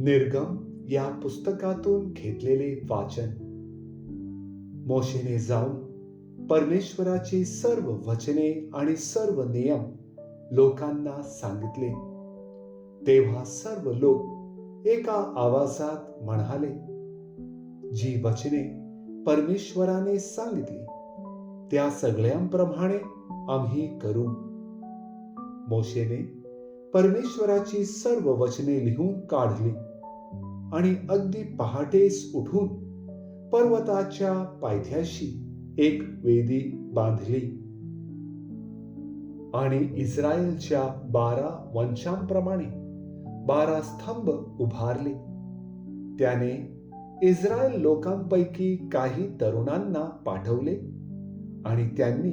निर्गम या पुस्तकातून घेतलेले वाचन. मोशेने जाऊन परमेश्वराची सर्व वचने आणि सर्व नियम लोकांना सांगितले. तेव्हा सर्व लोक एका आवाजात म्हणाले जी वचने परमेश्वराने सांगितली त्या सगळ्यांप्रमाणे आम्ही करू. मोशेने परमेश्वराची सर्व वचने लिहून काढली. आणि अगदी पहाटेस उठून पर्वताच्या पायथ्याशी एक वेदी बांधली. आणि इस्रायलच्या बारा वंशांप्रमाणे बारा स्तंभ उभारले. त्याने इस्रायल लोकांपैकी काही तरुणांना पाठवले आणि त्यांनी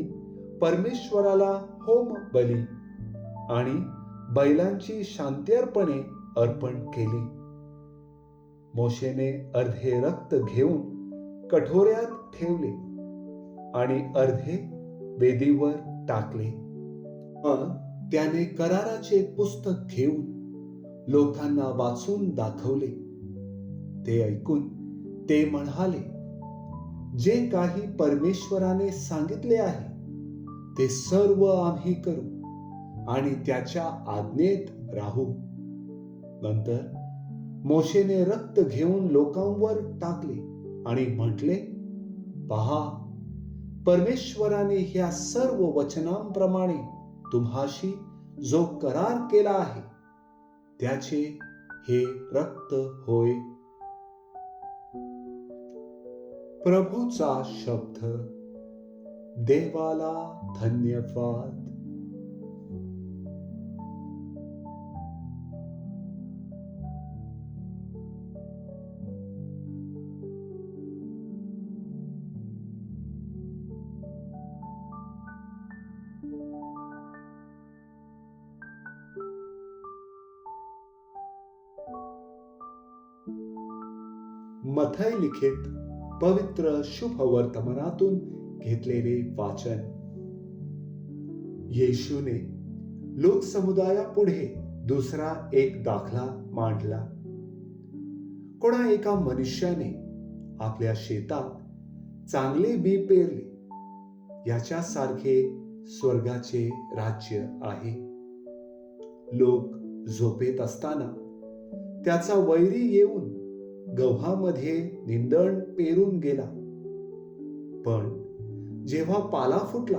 परमेश्वराला होम बली आणि बैलांची शांत्यर्पणे अर्पण केली. मोशेने अर्धे रक्त घेऊन कठोऱ्यात ठेवले आणि अर्धे वेदीवर टाकले. मग त्याने कराराचे पुस्तक घेऊन लोकांना वाचून दाखवले. ते ऐकून ते म्हणाले जे काही परमेश्वराने सांगितले आहे ते सर्व आम्ही करू आणि त्याच्या आज्ञेत राहू. नंतर मोशेने रक्त घेऊन लोकांवर टाकले आणि म्हटले पहा परमेश्वराने ह्या सर्व वचनांप्रमाणे तुम्हाशी जो करार केला आहे त्याचे हे रक्त होय. प्रभूचा शब्द देवाला धन्यवाद. मथय लिखित पवित्र शुभ वर्तमानातून घेतलेले वाचन. येशूने लोकसमुदायापुढे दुसरा एक दाखला मांडला. कोणा एका मनुष्याने आपल्या शेतात चांगले बी पेरले याच्यासारखे स्वर्गाचे राज्य आहे. लोक झोपेत असताना त्याचा वैरी येऊन गव्हामध्ये निंदण पेरून गेला. पण जेव्हा पाला फुटला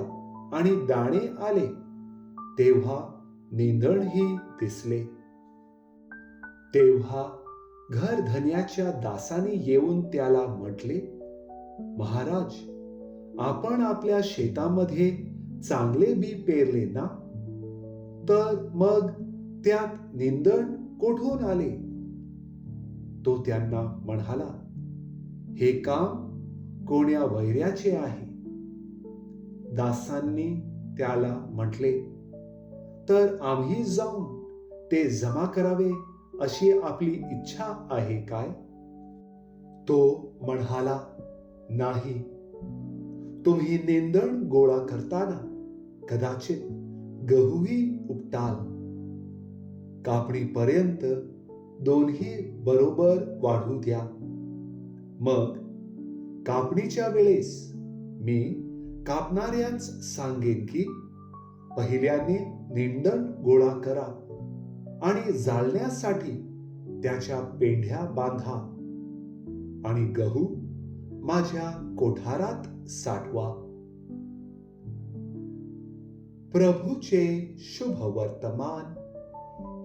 आणि दाणे आले तेव्हा निंदणही दिसले. तेव्हा घर धन्याच्या दासाने येऊन त्याला म्हटले महाराज आपण आपल्या शेतामध्ये चांगले बी पेरले ना? तर मग त्यात निंदण कोठून आले? तो त्यांना म्हणाला हे काम कोण्या वैर्याचे आहे? दासांनी त्याला म्हटले तर आम्ही जाऊन ते जमा करावे अशी आपली इच्छा आहे काय? तो म्हणाला नाही. तुम्ही नेंदण गोळा करताना कदाचित गहूही उपटाल. कापणीपर्यंत दोन्ही बरोबर वाढू द्या. मग कापणीच्या वेळेस मी कापणाऱ्यांच सांगेन की पहिल्याने निंदण गोळा करा आणि जाळण्यासाठी त्याच्या पेंढ्या बांधा आणि गहू माझ्या कोठारात साठवा. प्रभूचे शुभ वर्तमान.